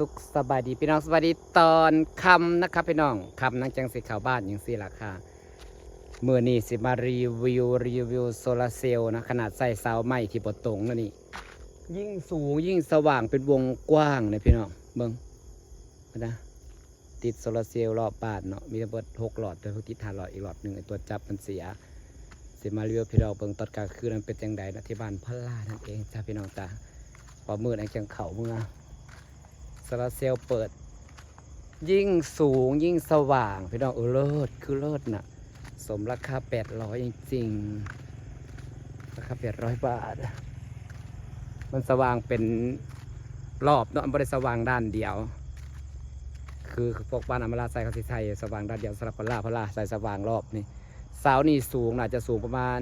สุขสบายดีพี่น้องสบายดีตอนคำนะครับพี่น้องคำนังจังสิข่าวบ้านยังสิราคาเมื่อนี้สิมารีวิวรีวิวโซลาร์เซลล์นะขนาดใส่เสาไม้ที่บดตรงนั่นนี่ยิ่งสูงยิ่งสว่างเป็นวงกว้างเลยพี่น้องเบิ้งนะติดโซลาร์เซลล์รอบบ้านเนาะมีระเบิดหกหลอดแต่พวกติดหาหลอดอีกหลอดหนึ่งตัวจับมันเสียสิมารีวิวพี่น้องเบิ่งตอนกลางคืนมันเป็นจังใดนะที่บ้านพะลานั่นเองจ้าพี่น้องจ้าพอมืดไอ้จังเขาเมื่อ โซลารเซลล์เปิด ยิ่งสูงยิ่งสว่าง พี่น้องเออเลิศคือเลิศน่ะ สมราคา 800 จริงๆ ราคา 800 บาท มันสว่างเป็นรอบเนาะมันไม่ได้สว่างด้านเดียว คือพวกบ้านอมราใส่เขาสิใส่สว่างด้านเดียวสำหรับพลาพลาใส่สว่างรอบนี่เสานี่สูงน่าจะสูงประมาณ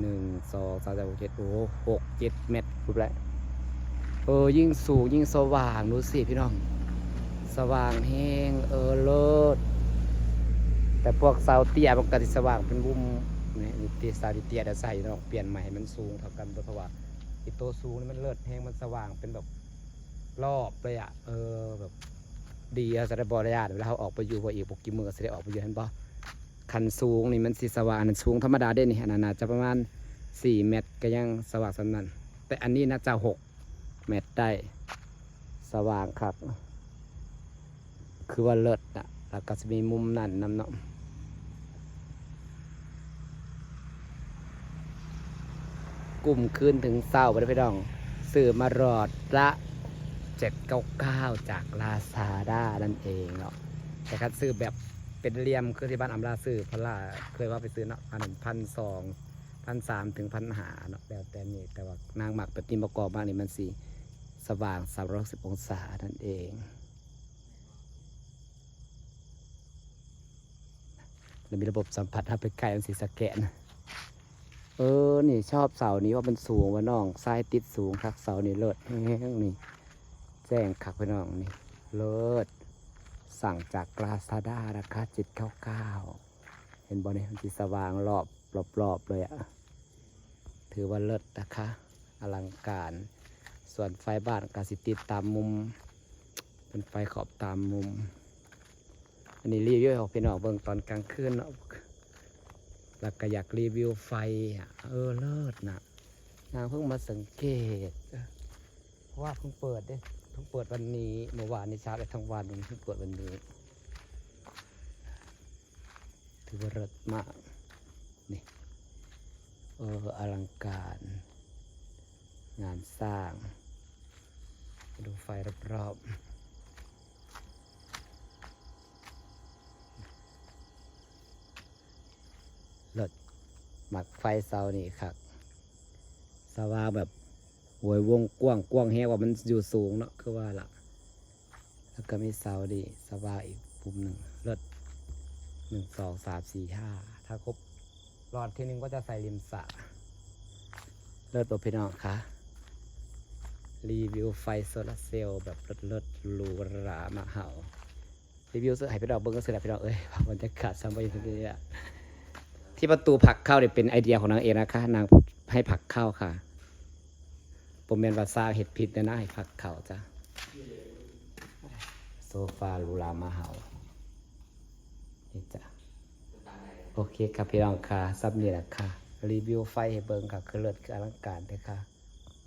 หนึ่งสองสามสี่หกเจ็ดโอ้หกเจ็ดเมตรพูดแล้ว ออยิ่งสูงยิ่งสว่างรู้สิพี่น้อง สว่างแห้งเออเลิศแต่พวกเสาเตียบางก็จะสว่างเป็นบุ้มนี่ตีเสาเตี้ยจะใส่เนาะเปลี่ยนใหม่มันสูงเท่ากันเพราะว่าอีโตสูงนี่มันเลิศแห้งมันสว่างเป็นแบบรอบเลยอะเออแบบดีอะสารบริยาเวลาเขาออกไปอยู่พออีกปกกิมือเสด็ออกไปอยู่เห็นปะคันสูงนี่มันสีสว่างนั้นสูงธรรมดาได้นี่อันนั้นจะประมาณ 4 เมตรก็ยังสว่างสนั่นแต่อันนี้น่าจะ6 แมตได้ สว่างครับ คือว่าเลิศนะแล้วก็จะมีมุมนั่นน้ำเนาะกลุ่มคืนถึงเศร้าไปพี่น้อง สื่อมารอดละเจ็ดเก้าเก้าจากลาซาด้านั่นเองเนาะแต่คัดซื้อแบบเป็นเรียมคือที่บ้านอัมลาซื้อพล่าเคยว่าไปซื้อเนาะอันพันสองพันสามถึงพันหาเนาะแล้วแต่นี่แต่ว่านางหมักแบบติมประกอบบ้างนี่มันสี่ สว่างสามร้อยสิบองศานั่นเองแล้วมีระบบสัมผัสถ้าไปไกลมันสีสแกนเออ นี่ชอบเสานี้ว่ามันสูงว่าน้องซ้ายติดสูงคักเสานี่เลิศแห้งนี่ แจ้งคักไปน้องนี่ เลิศ สั่งจากกลาซาด้าราคาจิตเก้าเก้าเห็นบอลนี่มันสีสว่างรอบรอบรอบเลยอะถือว่าเลิศนะคะ อลังการ ส่วนไฟบ้านกาสิติดตามมุม เป็นไฟขอบตามมุม อันนี้รีวิวออกพี่น้องเบิ่งตอนกลางคืนเนาะแล้วก็อยากรีวิวไฟเออเลิศนะนางเพิ่งมาสังเกตว่าเพิ่งเปิดเด้เพิ่งเปิดวันนี้เมื่อวานนี้ชาร์จทั้งวันเพิ่งเปิดวันนี้ถือว่าเลิศมากนี่เอออลังการ งานสร้าง ดูไฟรอบๆเลิศหมักไฟเสานี่ครับสว่างแบบโวยวงกว้างกว้างแฮว่ามันอยู่สูงเนาะคือว่าล่ะ แล้วก็มีเสาดีสว่างอีกปุ่มหนึ่งเลิศหนึ่งสองสามสี่ห้าถ้าครบหลอดที่หนึ่งก็จะใส่ริมสระเลิศบอกพี่น้องค่ะ รีวิวไฟโซลาร์เซลล์แบบเลิศลิศหรูหรามาเห่ารีวิวเสื้อให้พี่น้องเบิ้งก็เสร็จแล้วพี่น้องเอ้ยบรรยากาศสบายทีเดียวที่ประตูผักเข้าเนี่ยเป็นไอเดียของนางเองนะคะนางให้ผักเข้าค่ะผมเป็นภาษาเห็ดผิดนะนะให้พักเขาจ้ะโซฟาลูลามาเฮานี่จ้ะโอเคครับพี่น้องค่ะซับนี่แหละค่ะ รีวิวไฟให้เบิ่งค่ะ คือเลิศคืออลังการเลยค่ะ